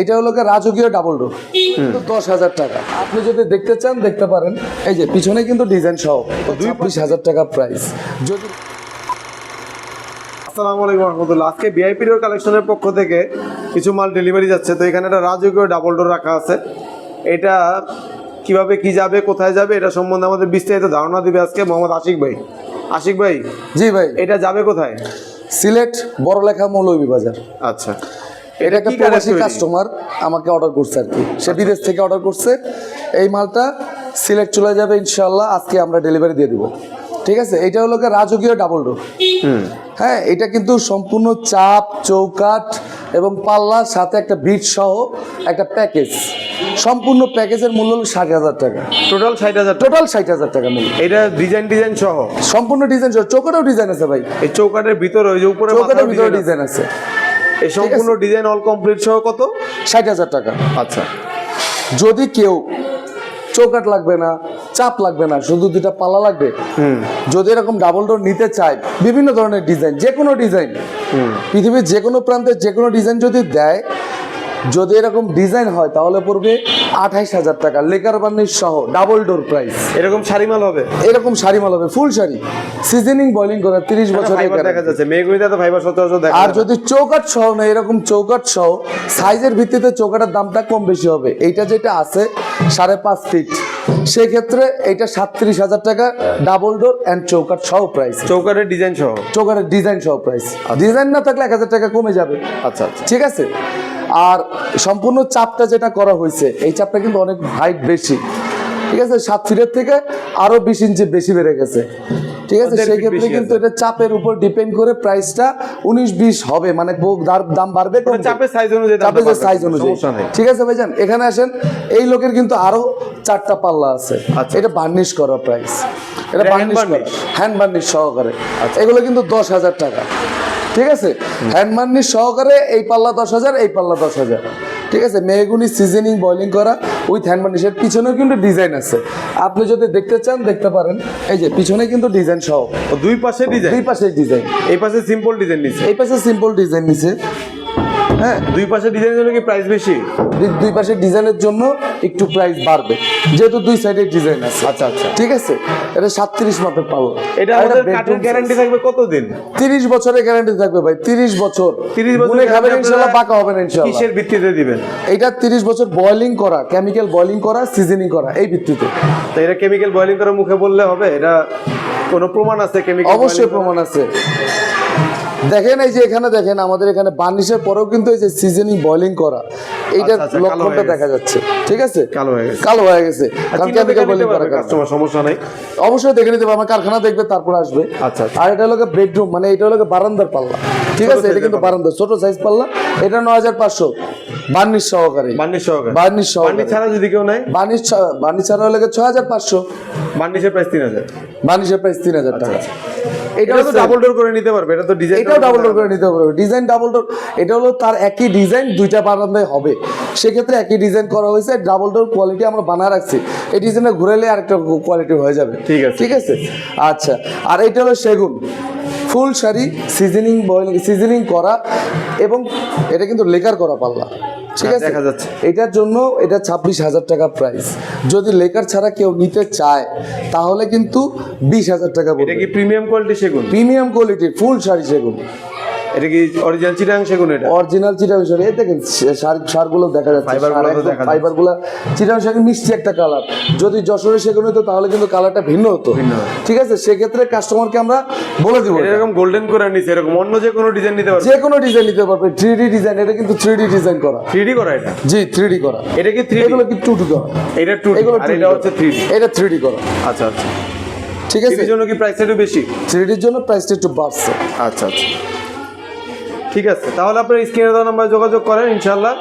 এটা হলো রাজকীয় ডাবল ডোর দশ হাজার টাকা। আপনি যদি দেখতে চান দেখতে পারেন। এই যে পিছনে কিন্তু ডিজাইন সহ। দুই বিশ হাজার টাকা প্রাইস যদি আসসালামু আলাইকুম রহমতুল্লাহ। আজকে ভিআইপি ডোর কালেকশনের পক্ষ থেকে কিছু মাল ডেলিভারি যাচ্ছে। তো এখানে একটা রাজকীয় ডাবল ডোর রাখা আছে। এটা কীভাবে কি যাবে কোথায় যাবে এটা সম্বন্ধে আমাদের বিস্তারিত ধারণা দিবে আজকে মোহাম্মদ আশিক ভাই। আশিক ভাই জি ভাই। এটা যাবে কোথায়? সিলেট বড়লেখা মৌলভীবাজার। আচ্ছা। এটা একটা প্রবাসী কাস্টমার আমাকে অর্ডার করছে আর কি। সে বিদেশ থেকে অর্ডার করছে। এই মালটা সিলেট চলে যাবে ইনশাল্লাহ আজকে আমরা ডেলিভারি দিয়ে দিব। ঠিক আছে? এটা হলো রাজকীয় ডাবল ডোর হ্যাঁ এটা কিন্তু সম্পূর্ণ চাপ চৌকাঠ এবং পাল্লার সাথে একটা বিট সহ একটা প্যাকেজ সম্পূর্ণ প্যাকেজের মূল্য হলো ষাট হাজার টাকা। টোটাল ষাট হাজার টোটাল ষাট হাজার টাকা মূল্য। এটা ডিজাইন ডিজাইন সহ? সম্পূর্ণ ডিজাইন সহ। চৌকাটেও ডিজাইন আছে ভাই। এই চৌকাটের ভিতরে ওই যে উপরে চৌকাটের ভিতরে ডিজাইন আছে। এই সম্পূর্ণ ডিজাইন অল কমপ্লিট সহ কত? ষাট হাজার টাকা। আচ্ছা। যদি কেউ চৌকাট লাগবে না চাপ লাগবে না শুধু দুটা পালা লাগবে হুম। যদি এরকম ডাবল ডোর নিতে চায় বিভিন্ন ধরনের ডিজাইন যে কোনো ডিজাইন পৃথিবীর যে কোনো প্রান্তে যে কোনো ডিজাইন যদি দেয় যদি এরকম ডিজাইন হয় তাহলে পড়বে আঠাইশ হাজার টাকা। লেকার বার্নিশ সহ ডাবল ডোর প্রাইস এরকম শাড়ি মাল হবে? এরকম শাড়ি মাল হবে ফুল শাড়ি। সিজনিং বয়লিং করা তিরিশ বছরের ফাইবার দেখা যাচ্ছে। মেয়েগুলিতে তো ফাইবার সচরাচর দেখা আর যদি চৌকাট সহ না এরকম চৌকাট সহ সাইজের ভিত্তিতে চৌকাটের দামটা কম বেশি হবে। এইটা যেটা আছে সাড়ে পাঁচ ফিট সেক্ষেত্রে এইটা সাতত্রিশ হাজার টাকা ডাবল ডোর অ্যান্ড চৌকাট সহ প্রাইস চৌকাটের ডিজাইন সহ? চৌকাটের ডিজাইন সহ প্রাইস ডিজাইন না থাকলে এক হাজার টাকা কমে যাবে। আচ্ছা আচ্ছা। ঠিক আছে? আর সম্পূর্ণ চাপটা যেটা করা হয়েছে এই চাপটা কিন্তু অনেক হাইট বেশি। ঠিক আছে? সাত ফিটের থেকে আরও বিশ ইঞ্চি বেশি বেড়ে গেছে। ঠিক আছে? দেড় সেই ক্ষেত্রে কিন্তু এটা চাপের উপর ডিপেন্ড করে প্রাইসটা উনিশ বিশ হবে। মানে দাম বাড়বে চাপের size অনুযায়ী চাপের সাইজ অনুযায়ী। ঠিক আছে ভাইজান? এখানে আসেন। এই লোকের কিন্তু আরও চারটা পাল্লা আছে। আচ্ছা। এটা বার্নিশ করা প্রাইস এটা এটা বার্নিশ করা। হ্যান্ড বার্নিশ সহকারে। এগুলো কিন্তু দশ হাজার টাকা। ঠিক আছে? হ্যান্ড বার্নিশ সহকারে এই পাল্লা দশ হাজার এই পাল্লা দশ হাজার। ঠিক আছে? মেহগুনি সিজনিং বয়লিং করা উইথ হ্যান্ড বার্নিশের পিছনেও কিন্তু ডিজাইন আছে। আপনি যদি দেখতে চান দেখতে পারেন। এই যে পিছনে কিন্তু ডিজাইন সহ। দুই পাশে ডিজাইন দুই পাশে ডিজাইন এই পাশে সিম্পল ডিজাইন নিচ্ছে এই পাশে সিম্পল ডিজাইন নিছে। হ্যাঁ দুই পাশে ডিজাইনের জন্য কি প্রাইস বেশি? দুই- পাশে ডিজাইনের জন্য একটু প্রাইস বাড়বে। যেহেতু দুই সাইডে ডিজাইন আছে। আচ্ছা আচ্ছা। ঠিক আছে? এটা সাতত্রিশ মাপের পাল্লা। এটা আমাদের কাঠের গ্যারান্টি থাকবে কতদিন? তিরিশ বছরের গ্যারান্টি থাকবে ভাই তিরিশ বছর। 30 বছর খাবেন ইনশাল্লাহ পাকা হবেন ইনশাল্লাহ। কিসের ভিত্তিতে দিবেন? এটা তিরিশ বছর বয়লিং করা কেমিক্যাল বয়লিং করা সিজনিং করা এই ভিত্তিতে। তো এটা কেমিক্যাল বয়লিং করে মুখে বললে হবে? এটা কোনো প্রমাণ আছে কেমিক্যাল অবশ্যই প্রমাণ আছে। দেখেন এই যে এখানে দেখেন আমাদের এখানে বার্নিশের পরেও কিন্তু এই যে সিজনিং বয়লিং করা এইটার আচ্ছা, আচ্ছা, লক্ষণটা দেখা যাচ্ছে ঠিক আছে? কালো হয়ে গেছে। কালো হয়ে গেছে। কারণ কেমিক্যাল বয়লিং করা কাস্টমার সমস্যা নাই। অবশ্যই দেখে নিতে পারবে আমার কারখানা দেখবে তারপর আসবে। আচ্ছা, আচ্ছা। আর এটা হলো বেডরুম মানে এটা হলো বারান্দার পাল্লা ঠিক আছে? এটা কিন্তু পাল্লা। বারান্দা ছোট সাইজ পাল্লা। এটা নয় হাজার পাঁচশো বার্নিশ সহকারে। বার্নিশ সহকারে। বার্নিশ সহকারে। ছাড়া যদি কেউ নেয়? বার্নিশ বার্নিশ ছাড়া হলে ছয় হাজার পাঁচশো। বার্নিশের প্রাইস তিন হাজার। বার্নিশের প্রাইস তিন হাজার টাকা। তো ডাবল ডোর করে নিতে পারবে এটা তো ডিজাইন এটাও ডাবল ডোর করে নিতে পারবে। ডিজাইন ডাবল ডোর এটা হলো তার একই ডিজাইন দুইটা বারান্দায় হবে। সেক্ষেত্রে একই ডিজাইন করা হয়েছে ডাবল ডোর কোয়ালিটি আমরা বানা রাখছি। এই ডিজাইনটা ঘুরালে আরেকটা কোয়ালিটি হয়ে যাবে। ঠিক আছে। ঠিক আছে? আচ্ছা আর এটা হলো সেগুন। ফুল শাড়ি সিজনিং বয়েল সিজনিং করা এবং এটা কিন্তু লেকার করা পাল্লা। ঠিক আছে। দেখা যাচ্ছে। এটার জন্য এটা ছাব্বিশ হাজার টাকা প্রাইস যদি লেকার ছাড়া কেউ নিতে চায় তাহলে কিন্তু বিশ হাজার টাকা এটা কি প্রিমিয়াম কোয়ালিটি সেগুন? প্রিমিয়াম কোয়ালিটি ফুল শাড়ি সেগুন। এটা কি অরিজিনাল চিটাং সেগুন এটা? অরিজিনাল চিটাং এই দেখেন শাড়ি শাড়গুলো দেখা যাচ্ছে। Fiber গুলো তো দেখা যাচ্ছে। ফাইবারগুলো চিটাং শাড়ি মিষ্টি একটা কালার যদি সেগুন হতো তাহলে কিন্তু কালারটা ভিন্ন হতো। ঠিক আছে? সেক্ষেত্রে কাস্টমারকে আমরা বলে দিব এরকম গোল্ডেন করে নিচ্ছে এরকম অন্য যে কোনো ডিজাইন নিতে পারবে। যে কোনো ডিজাইন নিতে পারবে। থ্রি ডি ডিজাইন এটা কিন্তু থ্রি ডি ডিজাইন করা। থ্রি ডি করা এটা? জি থ্রি ডি করা। এটা কি থ্রি এগুলো কি টু ডি করা? এটা টু এগুলো এটা হচ্ছে থ্রি ডি এটা থ্রি ডি করা। আচ্ছা আচ্ছা। ঠিক আছে? এর জন্য কি প্রাইসটা একটু বেশি? থ্রি ডির জন্য প্রাইসটা একটু বাড়ছে। আচ্ছা আচ্ছা। ঠিক আছে তাহলে আপনার স্ক্রিনে দেওয়া নাম্বারে যোগাযোগ করেন ইনশাল্লাহ